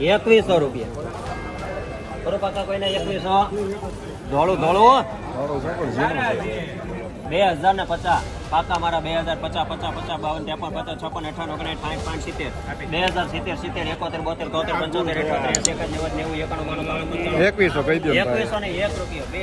એકવીસો રૂપિયા. બરોબર પાકા કોઈને એકવીસો. ધોળું ધોળું. બે હજાર ને પચાસ. પાકા મારા બે હજાર પચાસ પચાસ પચાસ બાવન ત્રેપન પચાસ છપ્પન અઠાવન ઓગણીસ સાઠ પાંચ સિત્તેર. બે હજાર સિત્તેર સિત્તેર એકોતેર બોતેર તોતેર પંચોતેર અઠોતેર એકાદ નેવું નેવું એકાણું બાણું એકવીસો કહી દો એકવીસો ને એક રૂપિયો. બે.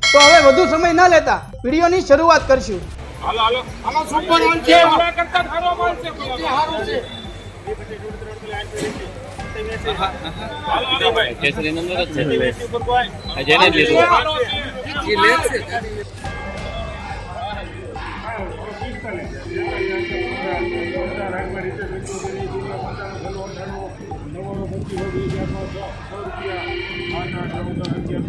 તો હવે વધુ સમય ન લેતા વિડીયોની શરૂઆત કરશું. કેસરી નંબર જ છે. જેને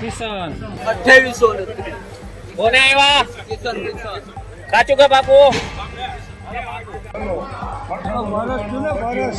કિશન. કોને આવ્યા સાચું કે બાપુ? પચાસ અઠાવીસ ને પચાસ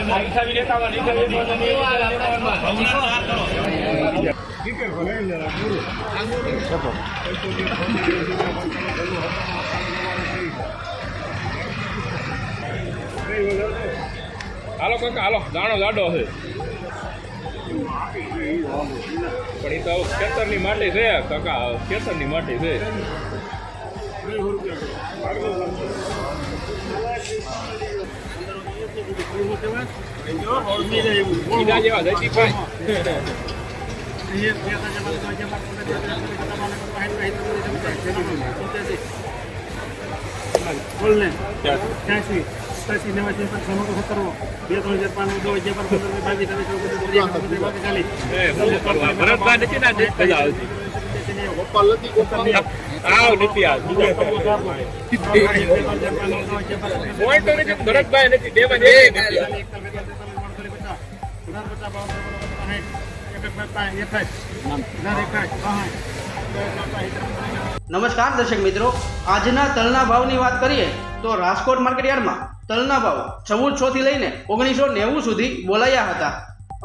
સાઠ અઠાવીસ એકાવન અઠાવીસ હાલો કાકા હાલો દાણો જાડો છે પણ એ તો ખેતરની માટી છે કાકા ખેતરની માટી છે ઈડા જેવા જતી ભાઈ એ શું નમસ્કાર દર્શક મિત્રો. આજના તલના ભાવની વાત કરીએ તો રાજકોટ માર્કેટ યાર્ડમાં તલના ભાવ. ચૌદસો થી લઈને ઓગણીસો નેવું સુધી બોલાયા હતા.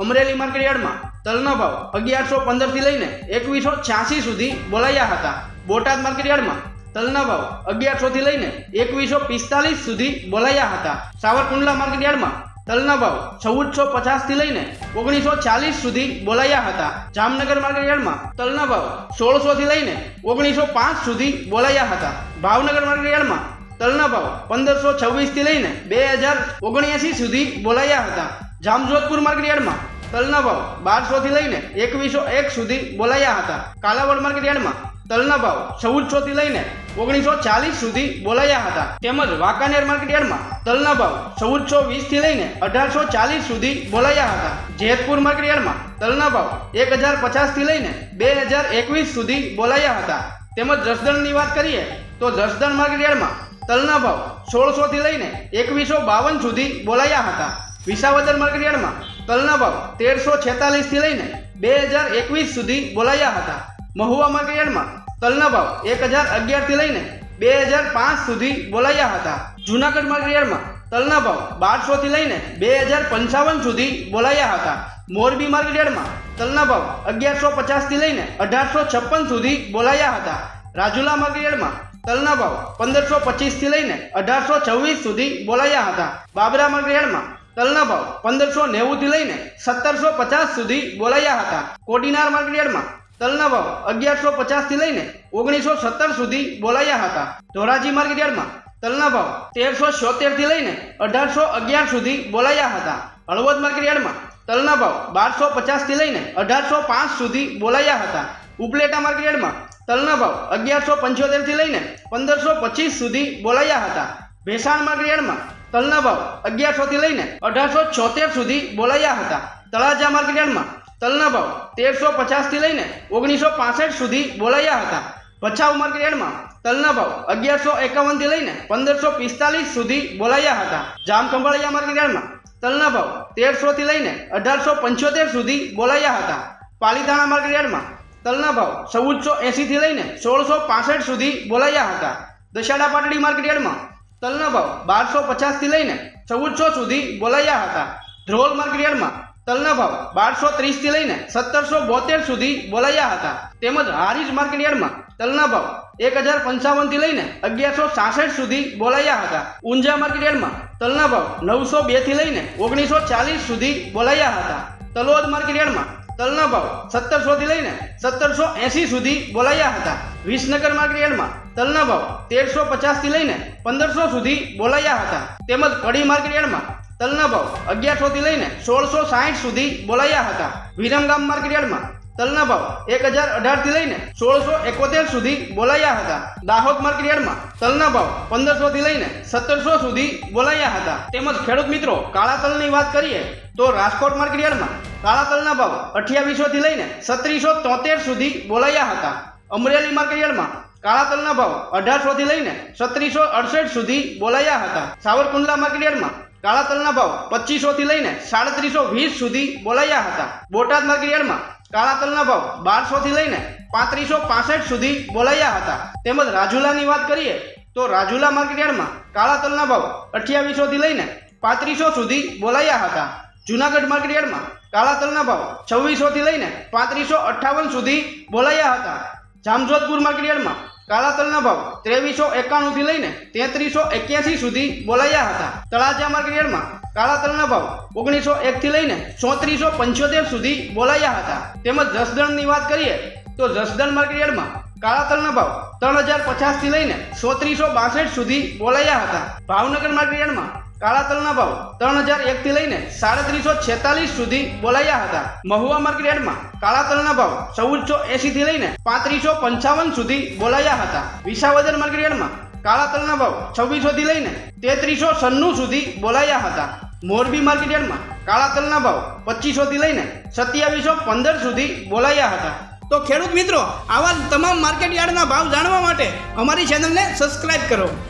અમરેલી માર્કેટયાર્ડમાં તલના ભાવ અગિયારસો પંદરથી લઈને એકવીસો છ્યાસી સુધી બોલાયા હતા. બોટાદ માર્કેટ યાર્ડમાં તલના ભાવ અગિયારસો થી લઈને એકવીસો પિસ્તાલીસ સુધી બોલાયા હતા. સાવરકુંડલા માર્કેટયાર્ડમાં તલના ભાવ ચૌદસો પચાસથી લઈને ઓગણીસો ચાલીસ સુધી બોલાયા હતા. જામનગર માર્કેટયાર્ડમાં તલના ભાવ સોળસો થી લઈને ઓગણીસો પાંચ સુધી બોલાયા હતા. ભાવનગર માર્કેટ યાર્ડમાં તલના ભાવ પંદરસો છવ્વીસથી લઈને બે હજાર ઓગણ્યાસી સુધી બોલાયા હતા. જામજોધપુર માર્કેટયાર્ડમાં તલના ભાવ બારસોથી લઈને એકવીસો એક સુધી બોલાયા હતા. કાલાવડ માર્કેટયાર્ડમાં તલના ભાવ ચૌદસોથી લઈને ઓગણીસો ચાલીસ સુધી બોલાયા હતા. તેમજ વાંકાનેર માર્કેટયાર્ડમાં તલના ભાવ ચૌદસો વીસથી લઈને અઢારસો ચાલીસ સુધી બોલાયા હતા. જેતપુર માર્કેટયાર્ડમાં તલના ભાવ એક હજાર પચાસથી લઈને બે હજાર એકવીસ સુધી બોલાયા હતા. તેમજ જસદણની વાત કરીએ તો જસદણ માર્કેટ યાર્ડમાં તલના ભાવ સોળસોથી લઈને એકવીસો બાવન સુધી બોલાયા હતા. વિસાવદર માર્કેટ યાર્ડમાં તલના ભાવ તેરસો છેતાલીસથી લઈને બે હજાર એકવીસ સુધી બોલાયા હતા. મહુવા માર્કેટ યાર્ડમાં તલના ભાવ એક હજાર અગિયારથી લઈને બે હજાર પાંચ સુધી બોલાયા હતા. જુનાગઢ માર્કેટ યાર્ડમાં તલના ભાવ બારસોથી લઈને બે હજાર પંચાવન સુધી બોલાયા હતા. મોરબી માર્કેટયાર્ડમાં તલના ભાવ અગિયારસો પચાસથી લઈને અઢારસો છપ્પન સુધી બોલાયા હતા. રાજુલા માર્કેટ યાર્ડમાં તલના ભાવ પંદરસો પચીસથી લઈને અઢારસો છવ્વીસ સુધી બોલાયા હતા. બાબરા માર્કેટ તલના ભાવ પંદરસો નેવુંથી લઈને સત્તરસો પચાસ સુધી બોલાયા હતા. કોડીનાર માર્કેટ તલના ભાવ અગિયારસો પચાસથી લઈને ઓગણીસો સત્તર સુધી બોલાયા હતા. ધોરાજી માર્કેટ તલના ભાવ તેરસો છોતેરથી લઈને અઢારસો અગિયાર સુધી બોલાયા હતા. હળવદ માર્કેટ તલના ભાવ બારસો પચાસથી લઈને અઢારસો પાંચ સુધી બોલાયા હતા. ઉપલેટા માર્કેટ યાર્ડમાં તલના ભાવ અગિયારસો પંચોતેરથી લઈને પંદરસો પચીસ સુધી બોલાયા હતા. ભેસાણ માર્કેટ યાર્ડમાં તલના ભાવ અગિયારસોથી લઈને અઢારસો છોતેર સુધી બોલાયા હતા. તળાજા માર્કેટ યાર્ડમાં તલના ભાવ તેરસો પચાસથી લઈને ઓગણીસો પાસઠ સુધી બોલાયા હતા. ભચાઉ માર્કેટ યાર્ડમાં તલના ભાવ અગિયારસો એકાવનથી લઈને પંદરસો પિસ્તાલીસ સુધી બોલાયા હતા. જામખંભાળિયા માર્કેટ યાર્ડમાં તલના ભાવ તેરસોથી લઈને અઢારસો પંચોતેર સુધી બોલાયા હતા. પાલીતાણા માર્કેટ યાર્ડમાં તલના ભાવ ચૌદસો એંસીથી લઈને સોળસો પાસઠ સુધી બોલાયા હતા. દશાડા પાટડી માર્કેટયાર્ડમાં તલના ભાવ બારસો પચાસથી લઈને ચૌદસો સુધી બોલાયા હતા. ધ્રોલ માર્કેટ યાર્ડમાં તલના ભાવ બારસો ત્રીસથી લઈને સત્તરસો બોતેર સુધી બોલાયા હતા. તેમજ હારીજ માર્કેટ યાર્ડમાં તલના ભાવ એક હજાર પંચાવનથી લઈને અગિયારસો સાસઠ સુધી બોલાયા હતા. ઊંઝા માર્કેટયાર્ડમાં તલના ભાવ નવસો બેથી લઈને ઓગણીસો ચાલીસ સુધી બોલાયા હતા. તલોદ માર્કેટ યાર્ડમાં તલના ભાવ સત્તરસોથી લઈને સત્તરસો એંસી સુધી બોલાયા હતા. વિસનગર માર્કેટ તલના ભાવ તેરસો પચાસથી લઈને પંદરસો સુધી બોલાયા હતા. તેમજ કડી માર્કેટ તલના ભાવ અગિયારસોથી લઈને સોળસો સાઠ સુધી બોલાયા હતા. વિરમગામ માર્કેટમાં તલના ભાવ એક હજાર અઢારથી લઈને સોળસો એકોતેર સુધી બોલાયા હતા. દાહોદ માર્કેટમાં તલના ભાવ પંદરસોથી લઈને સત્તરસો સુધી બોલાયા હતા. તેમજ ખેડૂત મિત્રો, કાળા તલની વાત કરીએ તો રાજકોટ માર્કેટ યાર્ડમાં કાળા તલના ભાવ અઠ્યાવીસોથી લઈને સત્રીસો તોતેર સુધી બોલાયા હતા. અમરેલી માર્કેટયાર્ડમાં કાળા તલના ભાવ અઢારસોથી લઈને સત્રીસો અડસઠ સુધી બોલાયા હતા. સાવરકુંડલા માર્કેટયાર્ડમાં કાળા તલના ભાવ પચીસોથી લઈને સાડત્રીસો વીસ સુધી બોલાયા હતા. બોટાદ માર્કેટયાર્ડમાં કાળા તલના ભાવ બારસોથી લઈને પાંત્રીસો પાસઠ સુધી બોલાયા હતા. તેમજ રાજુલાની વાત કરીએ તો રાજુલા માર્કેટયાર્ડમાં કાળા તલના ભાવ અઠ્યાવીસોથી લઈને પાંત્રીસો સુધી બોલાયા હતા. જુનાગઢ માર્કેટયાર્ડમાં કાળા તલના ભાવ છવ્વીસોથી લઈને પાંત્રીસો અઠ્ઠાવન સુધી બોલાયા હતા. જામજોધપુર માર્કેટયાર્ડમાં કાળા તલના ભાવ ત્રેવીસો એકાણુંથી લઈને તેત્રીસો એક્યાસી સુધી બોલાયા હતા. તળાજા માર્કેટયાર્ડમાં કાળા તલના ભાવ ઓગણીસો એકથી લઈને ચોત્રીસો પંચોતેર સુધી બોલાયા હતા. તેમજ જસદણની વાત કરીએ તો જસદણ માર્કેટયાર્ડમાં કાળા તલના ભાવ ત્રણ હજાર પચાસથી લઈને ચોત્રીસો બાસઠ સુધી બોલાયા હતા. ભાવનગર માર્કેટ યાર્ડમાં કાળા તલના ભાવ ત્રણ હજાર એકથી લઈને સાડત્રીસો છેતાલીસ સુધી બોલાયા હતા. મહુવા માર્કેટ યાર્ડમાં કાળા તલના ભાવ ચૌદસો એંશીથી લઈને પાંત્રીસો પંચાવન સુધી બોલાયા હતા. વિસાવદર માર્કેટ યાર્ડમાં કાળા તલના ભાવ છવ્વીસોથી લઈને તેત્રીસો સન્નું સુધી બોલાયા હતા. મોરબી માર્કેટ યાર્ડમાં કાળા તલના ભાવ પચીસોથી લઈને સત્યાવીસો પંદર સુધી બોલાયા હતા. તો ખેડૂત મિત્રો, આવા તમામ માર્કેટ યાર્ડના ભાવ જાણવા માટે અમારી ચેનલને સબસ્ક્રાઇબ કરો.